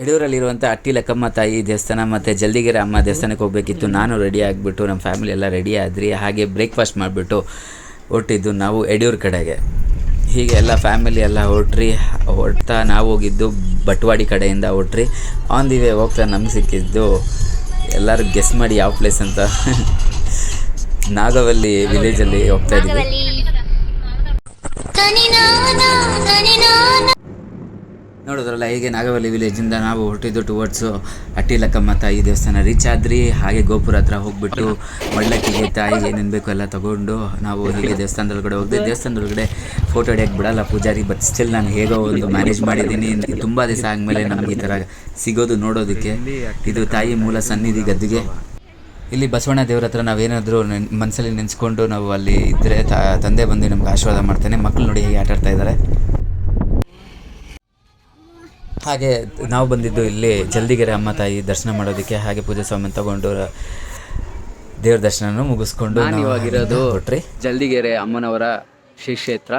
ಯಡಿಯೂರಲ್ಲಿರುವಂಥ ಅಟ್ಟಿ ಲಕ್ಕಮ್ಮ ತಾಯಿ ದೇವಸ್ಥಾನ ಮತ್ತು ಜಲ್ದಿಗೆರೆ ಅಮ್ಮ ದೇವಸ್ಥಾನಕ್ಕೆ ಹೋಗಬೇಕಿತ್ತು. ನಾನು ರೆಡಿ ಆಗಿಬಿಟ್ಟು ನಮ್ಮ ಫ್ಯಾಮಿಲಿ ಎಲ್ಲ ರೆಡಿ ಆದ್ರಿ. ಹಾಗೆ ಬ್ರೇಕ್ಫಾಸ್ಟ್ ಮಾಡಿಬಿಟ್ಟು ಹೊರಟಿದ್ದು ನಾವು ಯಡಿಯೂರು ಕಡೆಗೆ. ಹೀಗೆ ಎಲ್ಲ ಫ್ಯಾಮಿಲಿ ಎಲ್ಲ ಹೊರಟ್ರಿ. ಹೊರಡ್ತಾ ನಾವು ಹೋಗಿದ್ದು ಬಟ್ವಾಡಿ ಕಡೆಯಿಂದ ಹೊರಟ್ರಿ. ಆನ್ ದಿ ವೇ ಹೋಗ್ತಾ ನಮ್ಗೆ ಸಿಕ್ಕಿದ್ದು ಎಲ್ಲರೂ ಗೆಸ್ ಮಾಡಿ ಯಾವ ಪ್ಲೇಸ್ ಅಂತ. ನಾಗವಲ್ಲಿ ವಿಲೇಜಲ್ಲಿ ಹೋಗ್ತಾ ಇದ್ವಿ ನೋಡಿದ್ರಲ್ಲ, ಹೀಗೆ ನಾಗವಲ್ಲಿ ವಿಲೇಜಿಂದ ನಾವು ಹೊರಟಿದ್ದು ಟುವರ್ಡ್ಸು ಅಟ್ಟಿಲಕ್ಕಮ್ಮ ತಾಯಿ ದೇವಸ್ಥಾನ ರೀಚ್ ಆದ್ರಿ. ಹಾಗೆ ಗೋಪುರ ಹತ್ರ ಹೋಗ್ಬಿಟ್ಟು ಮಳ್ಳಕ್ಕಿಗೆ ತಾಯಿ ಏನೇನು ಬೇಕು ಎಲ್ಲ ತಗೊಂಡು ನಾವು ಹೀಗೆ ದೇವಸ್ಥಾನದೊಳಗಡೆ ದೇವಸ್ಥಾನದ ದೇವಸ್ಥಾನದೊಳಗಡೆ ಫೋಟೋ ಹೊಡೆಯಕ್ಕೆ ಬಿಡಲ್ಲ ಪೂಜಾರಿ ಬಟ್ ಸ್ಟಿಲ್ ನಾನು ಹೇಗೋ ಒಂದು ಮ್ಯಾನೇಜ್ ಮಾಡಿದ್ದೀನಿ. ತುಂಬ ದಿವಸ ಆದಮೇಲೆ ನಮ್ಗೆ ಈ ಥರ ಸಿಗೋದು ನೋಡೋದಕ್ಕೆ. ಇದು ತಾಯಿ ಮೂಲ ಸನ್ನಿಧಿ ಗದ್ದಿಗೆ. ಇಲ್ಲಿ ಬಸವಣ್ಣ ದೇವ್ರ ಹತ್ರ ನಾವೇನಾದರೂ ಮನಸ್ಸಲ್ಲಿ ನೆನೆಸ್ಕೊಂಡು ನಾವು ಅಲ್ಲಿ ಇದ್ದರೆ ತಂದೆ ಬಂದು ನಮ್ಗೆ ಆಶೀರ್ವಾದ ಮಾಡ್ತಾನೆ. ಮಕ್ಕಳು ನೋಡಿ ಹೇಗೆ ಆಟಾಡ್ತಾ ಇದ್ದಾರೆ ಹಾಗೆ ನಾವು ಬಂದಿದ್ದು ಇಲ್ಲಿ ಜಲ್ದಿಗೆರೆ ಅಮ್ಮ ತಾಯಿ ದರ್ಶನ ಮಾಡೋದಕ್ಕೆ ಹಾಗೆ ಪೂಜೆ ಸ್ವಾಮಿ ತಗೊಂಡು ದೇವ್ರ ದರ್ಶನ ಮುಗಿಸ್ಕೊಂಡು ನಾನು ಇವಾಗಿರೋದು ಕೊಟ್ರಿ ಜಲ್ದಿಗೆರೆ ಅಮ್ಮನವರ ಶ್ರೀ ಕ್ಷೇತ್ರ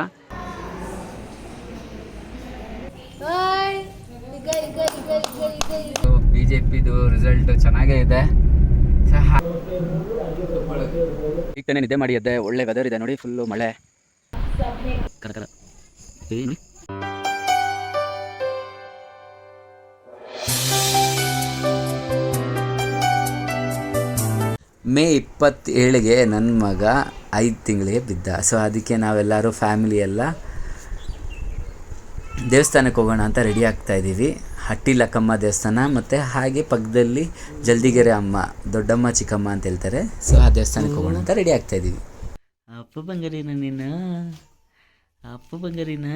ಬಿ ಜೆ ಪಿದು ರಿಸಲ್ಟ್ ಚೆನ್ನಾಗೇ ಇದೆ. ಈಗ ತಾನೇ ನಿದ್ದೆ ಮಾಡಿ ಎದ್ದೆ. ಒಳ್ಳೆ ವೆದರ್ ಇದೆ ನೋಡಿ ಫುಲ್ಲು ಮಳೆ. ಕರಕರ ಏನು ಮೇ ಇಪ್ಪತ್ತೇಳಿಗೆ ನನ್ನ ಮಗ ಐದು ತಿಂಗಳಿಗೆ ಬಿದ್ದ. ಸೊ ಅದಕ್ಕೆ ನಾವೆಲ್ಲರೂ ಫ್ಯಾಮಿಲಿ ಎಲ್ಲ ದೇವಸ್ಥಾನಕ್ಕೆ ಹೋಗೋಣ ಅಂತ ರೆಡಿ ಆಗ್ತಾ ಇದ್ದೀವಿ. ಹಟ್ಟಿ ಲಕ್ಕಮ್ಮ ದೇವಸ್ಥಾನ ಮತ್ತು ಹಾಗೆ ಪಕ್ಕದಲ್ಲಿ ಜಲ್ದಿಗೆರೆ ಅಮ್ಮ, ದೊಡ್ಡಮ್ಮ, ಚಿಕ್ಕಮ್ಮ ಅಂತ ಹೇಳ್ತಾರೆ. ಸೊ ಆ ದೇವಸ್ಥಾನಕ್ಕೆ ಹೋಗೋಣ ಅಂತ ರೆಡಿ ಆಗ್ತಾ ಇದ್ದೀವಿ. ಅಪ್ಪ ಬಂಗಾರಿನ ನೀನು, ಅಪ್ಪ ಬಂಗಾರಿನ.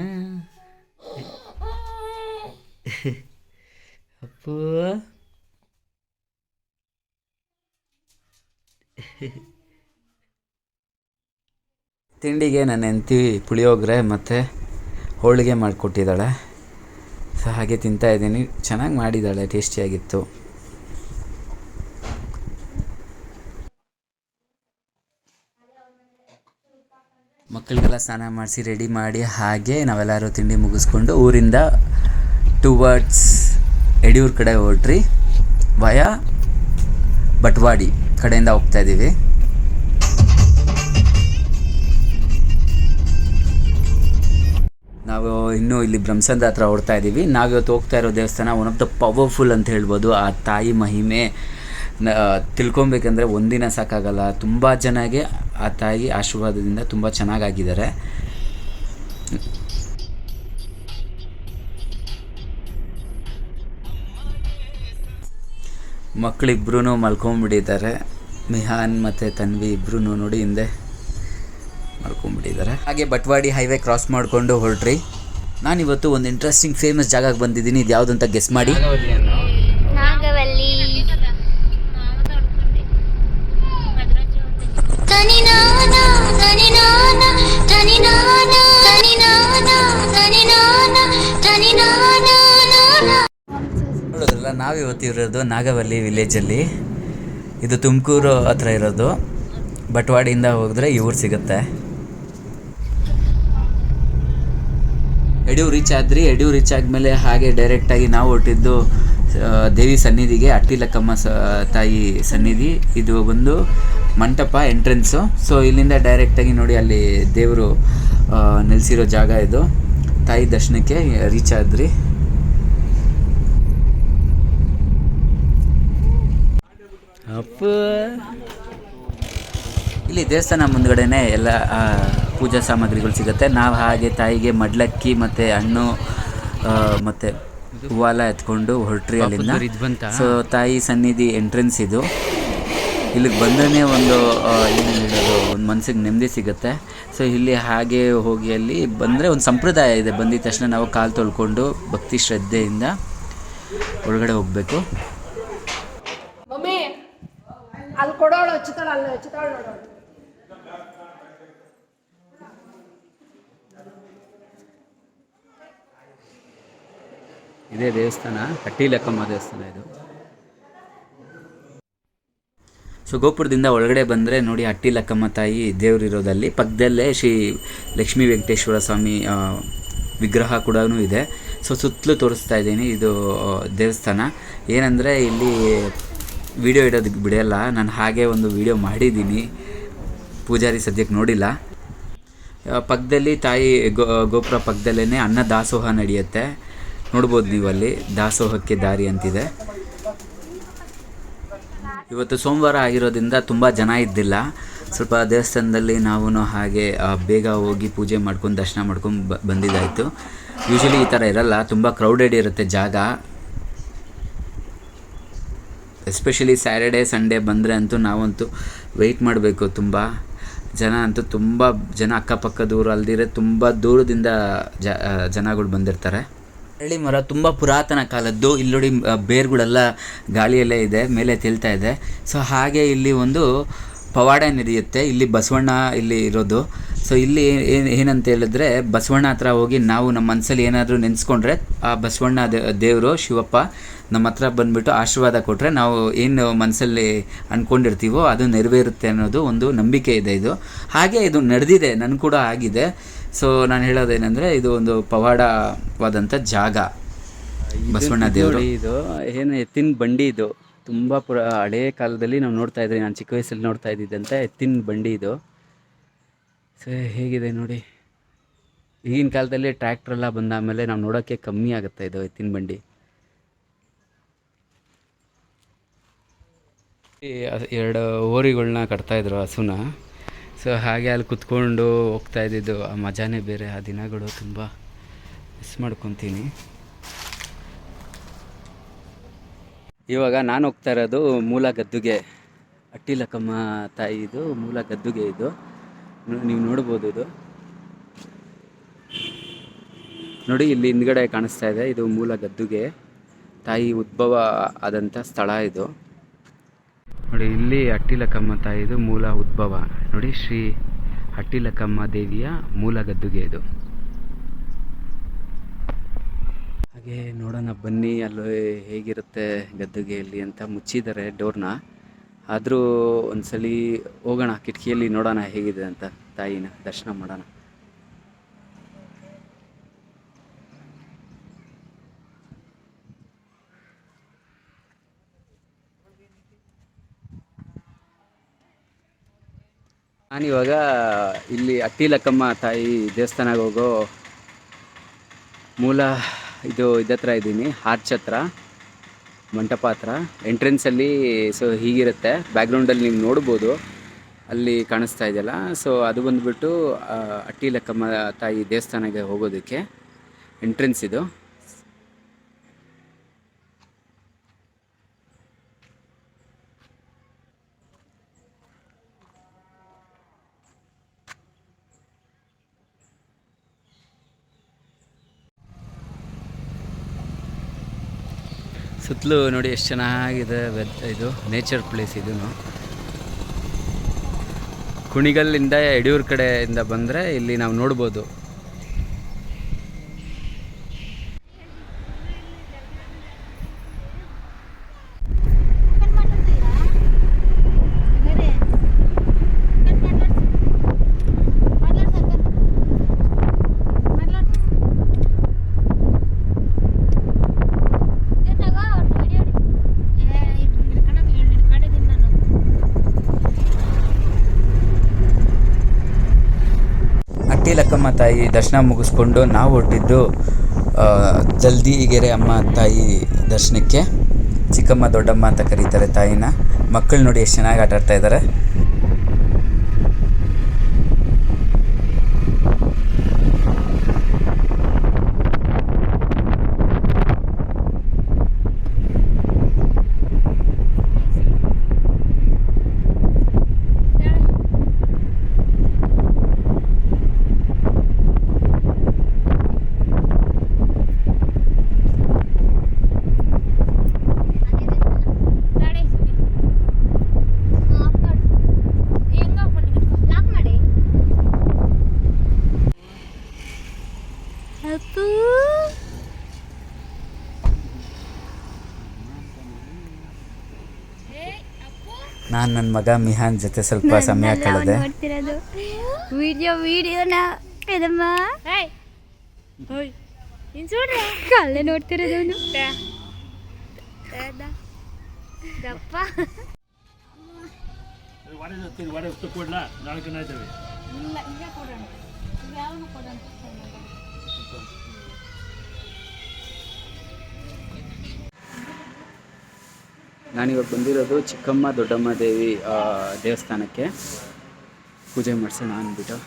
ಅಪ್ಪ. ತಿಂಡಿಗೆ ನನ್ನ ಹೆಂಡತಿ ಪುಳಿಯೋಗರೆ ಮತ್ತು ಹೋಳಿಗೆ ಮಾಡಿಕೊಟ್ಟಿದ್ದಾಳೆ. ಸೊ, ಹಾಗೆ ತಿಂತಾ ಇದ್ದೀನಿ. ಚೆನ್ನಾಗಿ ಮಾಡಿದ್ದಾಳೆ, ಟೇಸ್ಟಿಯಾಗಿತ್ತು. ಮಕ್ಕಳಿಗೆಲ್ಲ ಸ್ನಾನ ಮಾಡಿಸಿ, ರೆಡಿ ಮಾಡಿ, ಹಾಗೆ ನಾವೆಲ್ಲರೂ ತಿಂಡಿ ಮುಗಿಸ್ಕೊಂಡು ಊರಿಂದ ಟುವರ್ಡ್ಸ್ ಯಡಿಯೂರು ಕಡೆ ಹೊರಟ್ರಿ ವಯ ಬಟ್ವಾಡಿ. ಕಡೆಯಿಂದ ಹೋಗ್ತಾ ಇದ್ದೀವಿ ನಾವು ಇನ್ನೂ ಇಲ್ಲಿ ಬ್ರಹ್ಮಸಂದ ಹತ್ರ ಹೊಡ್ತಾ ಇದ್ದೀವಿ ನಾವಿವತ್ತು ಹೋಗ್ತಾ ಇರೋ ದೇವಸ್ಥಾನ ಒನ್ ಆಫ್ ದ ಪವರ್ಫುಲ್ ಅಂತ ಹೇಳ್ಬೋದು. ಆ ತಾಯಿ ಮಹಿಮೆ ತಿಳ್ಕೊಬೇಕಂದ್ರೆ ಒಂದಿನ ಸಾಕಾಗಲ್ಲ. ತುಂಬ ಜನಗೆ ಆ ತಾಯಿ ಆಶೀರ್ವಾದದಿಂದ ತುಂಬ ಚೆನ್ನಾಗಾಗಿದ್ದಾರೆ. ಮಕ್ಕಳಿಬ್ರು ಮಲ್ಕೊಂಡ್ಬಿಟ್ಟಿದ್ದಾರೆ ಮಿಹಾನ್ ಮತ್ತು ತನ್ವಿ ಇಬ್ರು ನೋಡಿ ಹಿಂದೆ ಮಾಡ್ಕೊಂಡ್ಬಿಟ್ಟಿದ್ದಾರೆ. ಹಾಗೆ ಬಟ್ವಾಡಿ ಹೈವೇ ಕ್ರಾಸ್ ಮಾಡಿಕೊಂಡು ಹೊರಟ್ರಿ. ನಾನಿವತ್ತು ಒಂದು ಇಂಟ್ರೆಸ್ಟಿಂಗ್ ಫೇಮಸ್ ಜಾಗಕ್ಕೆ ಬಂದಿದ್ದೀನಿ. ಇದು ಯಾವುದಂತ ಅಂತ ಗೆಸ್ ಮಾಡಿ. ನೋಡೋದ್ರಲ್ಲ ನಾವಿವತ್ತು ಇರೋದು ನಾಗವಲ್ಲಿ ವಿಲೇಜಲ್ಲಿ ಇದು ತುಮಕೂರು ಹತ್ರ ಇರೋದು. ಬಟ್ವಾಡಿಯಿಂದ ಹೋದರೆ ಈ ಊರು ಸಿಗುತ್ತೆ. ಯಡಿಯೂರು ರೀಚ್ ಆದ್ರಿ. ಯಡಿಯೂರು ರೀಚ್ ಆದಮೇಲೆ ಹಾಗೆ ಡೈರೆಕ್ಟಾಗಿ ನಾವು ಹೊರಟಿದ್ದು ದೇವಿ ಸನ್ನಿಧಿಗೆ ಅಟ್ಟಿಲಕ್ಕಮ್ಮ ಸ, ತಾಯಿ ಸನ್ನಿಧಿ. ಇದು ಒಂದು ಮಂಟಪ ಎಂಟ್ರೆನ್ಸು ಸೊ ಇಲ್ಲಿಂದ ಡೈರೆಕ್ಟಾಗಿ ನೋಡಿ ಅಲ್ಲಿ ದೇವರು ನೆಲೆಸಿರೋ ಜಾಗ ಇದು. ತಾಯಿ ದರ್ಶನಕ್ಕೆ ರೀಚ್ ಆದ್ರಿ. ಇಲ್ಲಿ ದೇವಸ್ಥಾನ ಮುಂದ್ಗಡೆನೆ ಎಲ್ಲ ಪೂಜಾ ಸಾಮಗ್ರಿಗಳು ಸಿಗುತ್ತೆ. ನಾವು ಹಾಗೆ ತಾಯಿಗೆ ಮಡ್ಲಕ್ಕಿ ಮತ್ತು ಹಣ್ಣು ಮತ್ತೆ ಹೂವಾಲ ಎತ್ಕೊಂಡು ಹೊರಟ್ರಿ ಅಲ್ಲಿಂದ. ಸೊ ತಾಯಿ ಸನ್ನಿಧಿ ಎಂಟ್ರೆನ್ಸ್ ಇದು. ಇಲ್ಲಿಗೆ ಬಂದೇ ಒಂದು ಏನು ಹೇಳೋದು ಒಂದು ಮನಸ್ಸಿಗೆ ನೆಮ್ಮದಿ ಸಿಗುತ್ತೆ. ಸೊ ಇಲ್ಲಿ ಹಾಗೆ ಹೋಗಿ ಅಲ್ಲಿ ಬಂದರೆ ಒಂದು ಸಂಪ್ರದಾಯ ಇದೆ. ಬಂದಿದ ತಕ್ಷಣ ನಾವು ಕಾಲು ತೊಳ್ಕೊಂಡು ಭಕ್ತಿ ಶ್ರದ್ಧೆಯಿಂದ ಒಳಗಡೆ ಹೋಗಬೇಕು. ಅಲ್ಲಿ ಕೊಡೋಳು ಹಚ್ಚುತ್ತಾಳ ಅಲ್ಲಿ ಹಚ್ಚುತ್ತಾಳ ನೋಡೋಳು ಇದೇ ದೇವಸ್ಥಾನ ಹಟ್ಟಿ ಲೆಕ್ಕಮ್ಮ ದೇವಸ್ಥಾನ ಇದು. ಸೊ, ಗೋಪುರದಿಂದ ಒಳಗಡೆ ಬಂದರೆ ನೋಡಿ ಹಟ್ಟಿ ಲಕ್ಕಮ್ಮ ತಾಯಿ ದೇವರಿರೋದಲ್ಲಿ. ಪಕ್ಕದಲ್ಲೇ ಶ್ರೀ ಲಕ್ಷ್ಮೀ ವೆಂಕಟೇಶ್ವರ ಸ್ವಾಮಿ ವಿಗ್ರಹ ಕೂಡ ಇದೆ. ಸೊ, ಸುತ್ತಲೂ ತೋರಿಸ್ತಾ ಇದ್ದೀನಿ ಇದು ದೇವಸ್ಥಾನ. ಏನಂದರೆ ಇಲ್ಲಿ ವಿಡಿಯೋ ಇಡೋದಕ್ಕೆ ಬಿಡೋಲ್ಲ. ನಾನು ಹಾಗೆ ಒಂದು ವಿಡಿಯೋ ಮಾಡಿದ್ದೀನಿ. ಪೂಜಾರಿ ಸದ್ಯಕ್ಕೆ ನೋಡಿಲ್ಲ. ಪಕ್ಕದಲ್ಲಿ ತಾಯಿ ಗೋ, ಗೋಪುರ ಪಕ್ಕದಲ್ಲೇ ಅನ್ನ ದಾಸೋಹ ನಡೆಯುತ್ತೆ. ನೋಡ್ಬೋದು ನೀವು ಅಲ್ಲಿ. ದಾಸೋಹಕ್ಕೆ ದಾರಿ ಅಂತಿದೆ. ಇವತ್ತು ಸೋಮವಾರ ಆಗಿರೋದ್ರಿಂದ ತುಂಬ ಜನ ಇದ್ದಿಲ್ಲ. ಸ್ವಲ್ಪ ದೇವಸ್ಥಾನದಲ್ಲಿ ನಾವು ಹಾಗೆ ಬೇಗ ಹೋಗಿ ಪೂಜೆ ಮಾಡ್ಕೊಂಡು ದರ್ಶನ ಮಾಡ್ಕೊಂಡು ಬ, ಬಂದಿದ್ದಾಯಿತು. ಯೂಶಲಿ ಈ ಥರ ಇರಲ್ಲ. ತುಂಬ ಕ್ರೌಡೆಡ್ ಇರುತ್ತೆ ಜಾಗ. ಎಸ್ಪೆಷಲಿ ಸ್ಯಾಟರ್ಡೇ ಸಂಡೇ ಬಂದರೆ ಅಂತೂ ನಾವಂತೂ ವೆಯ್ಟ್ ಮಾಡಬೇಕು ತುಂಬ. ಜನ ಅಂತೂ ತುಂಬ ಜನ ಅಕ್ಕಪಕ್ಕದೂರು ಅಲ್ದಿರೆ ತುಂಬ ದೂರದಿಂದ ಜ ಜನಗಳು ಬಂದಿರ್ತಾರೆ. ಹಳ್ಳಿ ಮರ ತುಂಬ ಪುರಾತನ ಕಾಲದ್ದು. ಇಲ್ಲಿ ನೋಡಿ ಆ, ಬೇರುಗಳೆಲ್ಲ ಗಾಳಿಯಲ್ಲೇ ಇದೆ ಮೇಲೆ ತಿಳ್ತಾ ಇದೆ. ಸೊ ಹಾಗೆ ಇಲ್ಲಿ ಒಂದು ಪವಾಡ ನಡೆಯುತ್ತೆ. ಇಲ್ಲಿ ಬಸವಣ್ಣ ಇಲ್ಲಿ ಇರೋದು. ಸೊ ಇಲ್ಲಿ ಏನು ಏನಂತ ಹೇಳಿದ್ರೆ ಬಸವಣ್ಣ ಹತ್ರ ಹೋಗಿ ನಾವು ನಮ್ಮ ಮನಸ್ಸಲ್ಲಿ ಏನಾದರೂ ನೆನೆಸ್ಕೊಂಡ್ರೆ ಆ ಬಸವಣ್ಣ ದೇವರು ಶಿವಪ್ಪ ನಮ್ಮ ಹತ್ರ ಬಂದುಬಿಟ್ಟು ಆಶೀರ್ವಾದ ಕೊಟ್ಟರೆ ನಾವು ಏನು ಮನಸ್ಸಲ್ಲಿ ಅಂದ್ಕೊಂಡಿರ್ತೀವೋ ಅದು ನೆರವೇರುತ್ತೆ ಅನ್ನೋದು ಒಂದು ನಂಬಿಕೆ ಇದೆ ಇದು. ಹಾಗೆ ಇದು ನಡೆದಿದೆ ನನಗೆ ಕೂಡ ಆಗಿದೆ. ಸೊ ನಾನು ಹೇಳೋದೇನೆಂದರೆ ಇದು ಒಂದು ಪವಾಡವಾದಂಥ ಜಾಗ. ಬಸವಣ್ಣ ದೇವರು. ಇದು. ಏನು ಎತ್ತಿನ ಬಂಡಿ ಇದು. ತುಂಬ ಪುರ ಹಳೇ ಕಾಲದಲ್ಲಿ ನಾವು ನೋಡ್ತಾ ಇದ್ರಿ ನಾನು ಚಿಕ್ಕ ವಯಸ್ಸಲ್ಲಿ ನೋಡ್ತಾ ಇದ್ದಿದ್ದಂತೆ ಎತ್ತಿನ ಬಂಡಿ ಇದು. ಸೊ ಹೇಗಿದೆ ನೋಡಿ. ಈಗಿನ ಕಾಲದಲ್ಲಿ ಟ್ರ್ಯಾಕ್ಟ್ರೆಲ್ಲ ಬಂದಾದಮೇಲೆ ನಾವು ನೋಡೋಕ್ಕೆ ಕಮ್ಮಿ ಆಗುತ್ತೆ ಇದು ಎತ್ತಿನ ಬಂಡಿ. ಎರಡು ಓರಿಗಳನ್ನ ಕಟ್ತಾಯಿದ್ರು ಹಸುನ. ಸೊ ಹಾಗೆ ಅಲ್ಲಿ ಕುತ್ಕೊಂಡು ಹೋಗ್ತಾ ಇದ್ದಿದ್ದು. ಆ ಮಜಾನೇ ಬೇರೆ. ಆ ದಿನಗಳು ತುಂಬ ಮಿಸ್ ಮಾಡ್ಕೊತೀನಿ. ಇವಾಗ ನಾನು ಹೋಗ್ತಾ ಇರೋದು ಮೂಲ ಗದ್ದುಗೆ. ಅಟ್ಟಿಲಕ್ಕಮ್ಮ ತಾಯಿದು ಮೂಲ ಗದ್ದುಗೆ ಇದು. ನೀವು ನೋಡ್ಬೋದು ಇದು. ನೋಡಿ, ಇಲ್ಲಿ ಹಿಂದ್ಗಡೆ ಕಾಣಿಸ್ತಾ ಇದೆ. ಇದು ಮೂಲ ಗದ್ದುಗೆ. ತಾಯಿ ಉದ್ಭವ ಆದಂಥ ಸ್ಥಳ ಇದು. ನೋಡಿ, ಇಲ್ಲಿ ಅಟ್ಟಿಲಕಮ್ಮ ತಾಯಿದು ಮೂಲ ಉದ್ಭವ. ನೋಡಿ, ಶ್ರೀ ಅಟ್ಟಿಲಕಮ್ಮ ದೇವಿಯ ಮೂಲ ಗದ್ದುಗೆ ಇದು. ಹಾಗೆ ನೋಡೋಣ ಬನ್ನಿ, ಅಲ್ಲಿ ಹೇಗಿರುತ್ತೆ ಗದ್ದುಗೆಯಲ್ಲಿ ಅಂತ ಮುಚ್ಚಿದ್ದಾರೆ ಡೋರ್ನ. ಆದರೂ ಒಂದ್ಸಲಿ ಹೋಗೋಣ, ಕಿಟಕಿಯಲ್ಲಿ ನೋಡೋಣ ಹೇಗಿದೆ ಅಂತ ತಾಯಿನ ದರ್ಶನ ಮಾಡೋಣ. ನಾನಿವಾಗ ಇಲ್ಲಿ ಅಟ್ಟಿಲಕ್ಕಮ್ಮ ತಾಯಿ ದೇವಸ್ಥಾನಕ್ಕೆ ಹೋಗೋ ಮೂಲ ಇದು ಇದತ್ರ ಇದ್ದೀನಿ ಆರ್ಚ್ ಹತ್ರ ಮಂಟಪ ಹತ್ರ ಎಂಟ್ರೆನ್ಸಲ್ಲಿ ಸೊ ಹೀಗಿರುತ್ತೆ. ಬ್ಯಾಕ್ಗ್ರೌಂಡಲ್ಲಿ ನೀವು ನೋಡ್ಬೋದು. ಅಲ್ಲಿ ಕಾಣಿಸ್ತಾ ಇದೆಯಲ್ಲ. ಸೊ ಅದು ಬಂದುಬಿಟ್ಟು ಅಟ್ಟಿಲಕ್ಕಮ್ಮ ತಾಯಿ ದೇವಸ್ಥಾನಕ್ಕೆ ಹೋಗೋದಕ್ಕೆ ಎಂಟ್ರೆನ್ಸ್ ಇದು. ಸುತ್ತಲೂ ನೋಡಿ ಎಷ್ಟು ಚೆನ್ನಾಗಿದೆ ವೆದ್ ಇದು ನೇಚರ್ ಪ್ಲೇಸ್ ಇದು ಕುಣಿಗಲ್ಲಿಂದ ಯಡಿಯೂರು ಕಡೆಯಿಂದ ಬಂದರೆ ಇಲ್ಲಿ ನಾವು ನೋಡ್ಬೋದು. ಅಟ್ಟಿಲಕ್ಕಮ್ಮ ತಾಯಿ ದರ್ಶನ ಮುಗಿಸ್ಕೊಂಡು ನಾವು ಹೊರಟಿದ್ದು ಜಲ್ದಿ ಜಲ್ದಿಗೆರೆ ಅಮ್ಮ ತಾಯಿ ದರ್ಶನಕ್ಕೆ ಚಿಕ್ಕಮ್ಮ ದೊಡ್ಡಮ್ಮ ಅಂತ ಕರೀತಾರೆ ತಾಯಿನ. ಮಕ್ಕಳು ನೋಡಿ ಎಷ್ಟು ಚೆನ್ನಾಗಿ ಆಟ ಆಡ್ತಾ ಇದ್ದಾರೆ ಲಾಕ್ ಮಾಡಿ ಅಪ್ಪು ನಾನು ನನ್ನ ಮಗ ಮಿಹಾನ್ ಜೊತೆ ಸ್ವಲ್ಪ ಸಮಯ ಕಳೆದೆ. ನೋಡ್ತಿರೋದು? ವಿಡಿಯೋ ವಿಡಿಯೋನ ಇದಮ್ಮ. ಅಲ್ಲೇ ನೋಡ್ತಿರೋದವನು ದಪ್ಪ. ನಾನಿವಾಗ ಬಂದಿರೋದು ಚಿಕ್ಕಮ್ಮ ದೊಡ್ಡಮ್ಮ ದೇವಿ ದೇವಸ್ಥಾನಕ್ಕೆ. ಪೂಜೆ ಮಾಡಿಸೋಣ ಅಂದ್ಬಿಟ್ಟು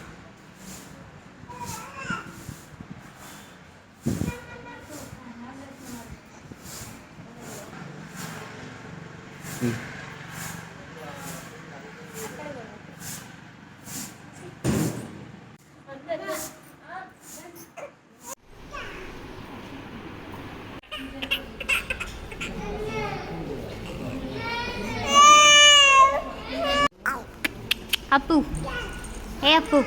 ಹ್ಮ್. ಅಪ್ಪು ಏ ಅಪ್ಪು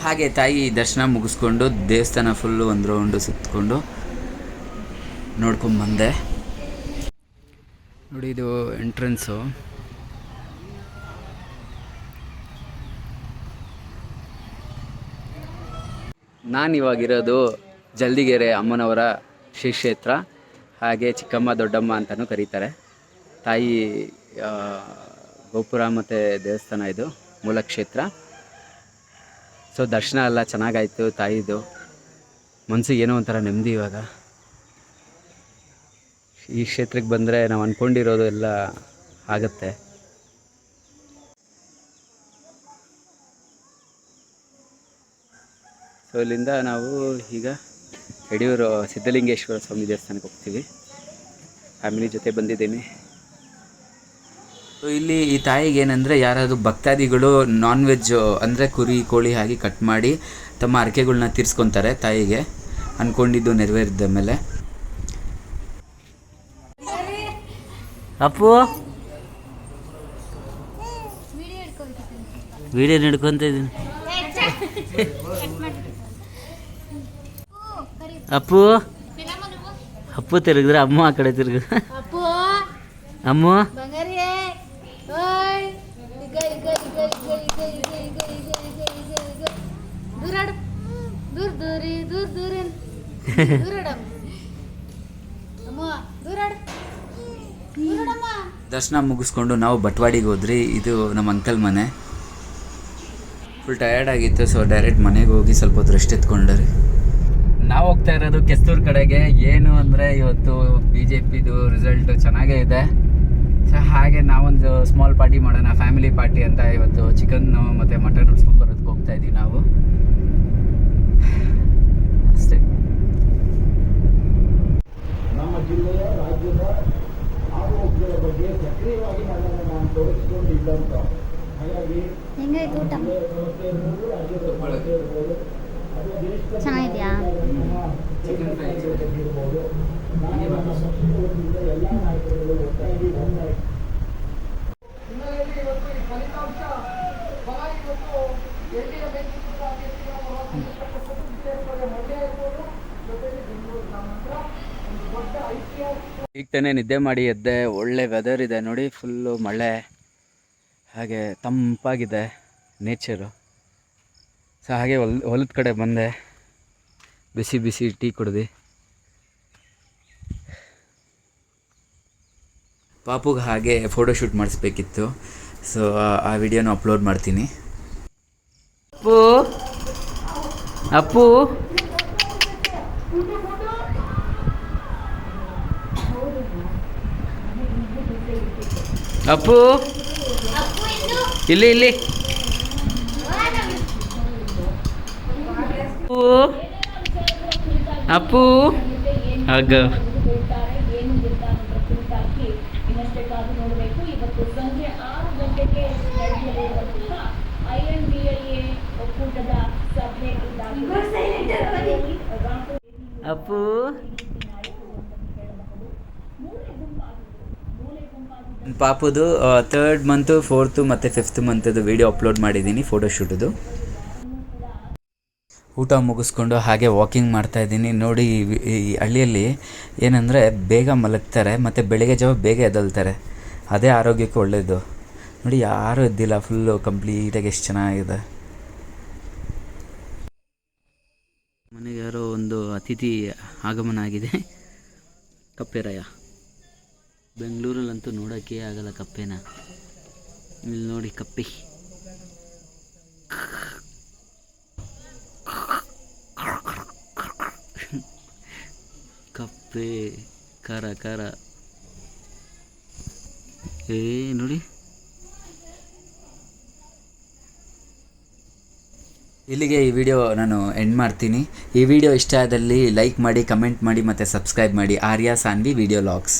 ಹಾಗೆ ತಾಯಿ ದರ್ಶನ ಮುಗಿಸ್ಕೊಂಡು ದೇವಸ್ಥಾನ ಫುಲ್ಲು ಒಂದು ರೌಂಡು ಸುತ್ತಕೊಂಡು ನೋಡ್ಕೊಂಬಂದೆ ನೋಡಿ ಇದು ಎಂಟ್ರೆನ್ಸು ನಾನಿವಾಗಿರೋದು ಜಲ್ದಿಗೆರೆ ಅಮ್ಮನವರ ಶ್ರೀ ಕ್ಷೇತ್ರ ಹಾಗೆ ಚಿಕ್ಕಮ್ಮ ದೊಡ್ಡಮ್ಮ ಅಂತಲೂ ಕರೀತಾರೆ. ತಾಯಿ ಗೋಪುರ ಮತ್ತು ದೇವಸ್ಥಾನ ಇದು ಮೂಲ ಕ್ಷೇತ್ರ ಸೊ, ದರ್ಶನ ಎಲ್ಲ ಚೆನ್ನಾಗಾಯಿತು ತಾಯಿದು. ಮನಸ್ಸಿಗೆ ಏನೋ ಒಂಥರ ನೆಮ್ಮದಿ ಇವಾಗ. ಈ ಕ್ಷೇತ್ರಕ್ಕೆ ಬಂದರೆ ನಾವು ಅಂದ್ಕೊಂಡಿರೋದು ಎಲ್ಲ ಆಗತ್ತೆ. ಸೊ ಇಲ್ಲಿಂದ ನಾವು ಈಗ ಯಡಿಯೂರು ಸಿದ್ಧಲಿಂಗೇಶ್ವರ ಸ್ವಾಮಿ ದೇವಸ್ಥಾನಕ್ಕೆ ಹೋಗ್ತೀವಿ. ಫ್ಯಾಮಿಲಿ ಜೊತೆ ಬಂದಿದ್ದೀನಿ. ಸೊ ಇಲ್ಲಿ ಈ ತಾಯಿಗೆ ಏನಂದರೆ ಯಾರಾದರೂ ಭಕ್ತಾದಿಗಳು ನಾನ್ ವೆಜ್ ಅಂದರೆ ಕುರಿ ಕೋಳಿ ಹಾಗೆ ಕಟ್ ಮಾಡಿ ತಮ್ಮ ಅರಕೆಗಳನ್ನ ತೀರಿಸ್ಕೊತಾರೆ ತಾಯಿಗೆ. ಅಂದ್ಕೊಂಡಿದ್ದು ನೆರವೇರಿದ್ದ ಮೇಲೆ. ಅಪ್ಪು? ವಿಡಿಯೋ ನಡ್ಕೊತ ಇದ್ದೀನಿ ಅಪ್ಪು ಅಪ್ಪು ತಿರುಗಿದ್ರೆ ಅಮ್ಮ ಆ ಕಡೆ ತಿರುಗ ಅಮ್ಮ ದರ್ಶನ ಮುಗಿಸ್ಕೊಂಡು ನಾವು ಬಟ್ವಾಡಿಗೆ ಹೋದ್ರಿ ಇದು ನಮ್ಮ ಅಂಕಲ್ ಮನೆ ಫುಲ್ ಟಯರ್ಡ್ ಆಗಿತ್ತು ಸೊ ಡೈರೆಕ್ಟ್ ಮನೆಗೆ ಹೋಗಿ ಸ್ವಲ್ಪ ಹೊತ್ತು ರೆಸ್ಟ್ ಎತ್ಕೊಂಡ್ರಿ ನಾವು ಹೋಗ್ತಾ ಇರೋದು ಕೆಸ್ತೂರು ಕಡೆಗೆ. ಏನು ಅಂದರೆ ಇವತ್ತು ಬಿ ಜೆ ಪಿದು ರಿಸಲ್ಟ್ ಚೆನ್ನಾಗೇ ಇದೆ. ಸೊ ಹಾಗೆ ನಾವೊಂದು ಸ್ಮಾಲ್ ಪಾರ್ಟಿ ಮಾಡೋಣ ಫ್ಯಾಮಿಲಿ ಪಾರ್ಟಿ ಅಂತ ಇವತ್ತು ಚಿಕನ್ನು ಮತ್ತು ಮಟನ್ ಬರೋದಕ್ಕೆ ಹೋಗ್ತಾ ಇದ್ದೀವಿ ನಾವು. ಅಷ್ಟೇ. ನಮ್ಮ ಜಿಲ್ಲೆಯ ರಾಜ್ಯದ ಆರೋಗ್ಯದ ಬಗ್ಗೆ ಸಕ್ರಿಯವಾಗಿ ನನ್ನನ್ನು ನಾನು ತೊಡಗಿಸಿಕೊಂಡಿದ್ದಂತ ಹಾಗಾಗಿ ಹೆಂಗಾಯ್ತು ಊಟ? ಚೆನ್ನಾಗಿದೆಯಾ? ಈಗ ತಾನೇ ನಿದ್ದೆ ಮಾಡಿ ಎದ್ದೆ ಒಳ್ಳೆ ವೆದರ್ ಇದೆ ನೋಡಿ ಫುಲ್ಲು ಮಳೆ. ಹಾಗೆ ತಂಪಾಗಿದೆ ನೇಚರು. ಸೊ ಹಾಗೆ ಹೊಲ್, ಹೊಲದ ಕಡೆ ಬಂದೆ. ಬಿಸಿ ಬಿಸಿ ಟೀ ಕುಡ್ದು. ಪಾಪುಗೆ ಹಾಗೆ ಫೋಟೋಶೂಟ್ ಮಾಡಿಸ್ಬೇಕಿತ್ತು. ಸೊ ಆ ವಿಡಿಯೋನ ಅಪ್ಲೋಡ್ ಮಾಡ್ತೀನಿ. ಅಪ್ಪು. ಅಪ್ಪು. ಅಪ್ಪು. ಇಲ್ಲಿ ಇಲ್ಲಿ. ಅಪ್ಪು. ಅಪ್ಪು. ಆಗ ಅಪ್ಪು. ಪಾಪುದು ತರ್ಡ್ ಮಂತು ಫೋರ್ತು ಮತ್ತು ಫಿಫ್ತ್ ಮಂತದ್ದು ವಿಡಿಯೋ ಅಪ್ಲೋಡ್ ಮಾಡಿದ್ದೀನಿ ಫೋಟೋಶೂಟದು ಊಟ ಮುಗಿಸ್ಕೊಂಡು ಹಾಗೆ ವಾಕಿಂಗ್ ಮಾಡ್ತಾ ಇದ್ದೀನಿ. ನೋಡಿ, ಈ ಹಳ್ಳಿಯಲ್ಲಿ ಏನಂದರೆ ಬೇಗ ಮಲಗ್ತಾರೆ, ಮತ್ತು ಬೆಳಿಗ್ಗೆ ಜಾವ ಬೇಗ ಎದಲ್ತಾರೆ ಅದೇ ಆರೋಗ್ಯಕ್ಕೆ ಒಳ್ಳೆಯದು ನೋಡಿ, ಯಾರೂ ಎದ್ದಿಲ್ಲ ಫುಲ್ಲು ಕಂಪ್ಲೀಟಾಗಿ ಎಷ್ಟು ಚೆನ್ನಾಗಿದೆ. ಮನೆಗೆ ಯಾರೋ ಒಂದು ಅತಿಥಿ ಆಗಮನ ಆಗಿದೆ. ಕಪ್ಪೆರಾಯ ಬೆಂಗಳೂರಲ್ಲಂತೂ ನೋಡೋಕ್ಕೆ ಆಗಲ್ಲ ಕಪ್ಪೆನ. ಇಲ್ಲಿ ನೋಡಿ ಕಪ್ಪೆ. ಕಪ್ಪೆ, ಕರ ಕರ. ಏ, ನೋಡಿ. ಇಲ್ಲಿಗೆ ಈ ವಿಡಿಯೋ ನಾನು ಎಂಡ್ ಮಾಡ್ತೀನಿ. ಈ ವಿಡಿಯೋ ಇಷ್ಟ ಆದಲ್ಲಿ ಲೈಕ್ ಮಾಡಿ ಕಮೆಂಟ್ ಮಾಡಿ ಮತ್ತು ಸಬ್ಸ್ಕ್ರೈಬ್ ಮಾಡಿ. ಆರ್ಯ ಸಾನ್ವಿ ವಿಡಿಯೋ ಲಾಗ್ಸ್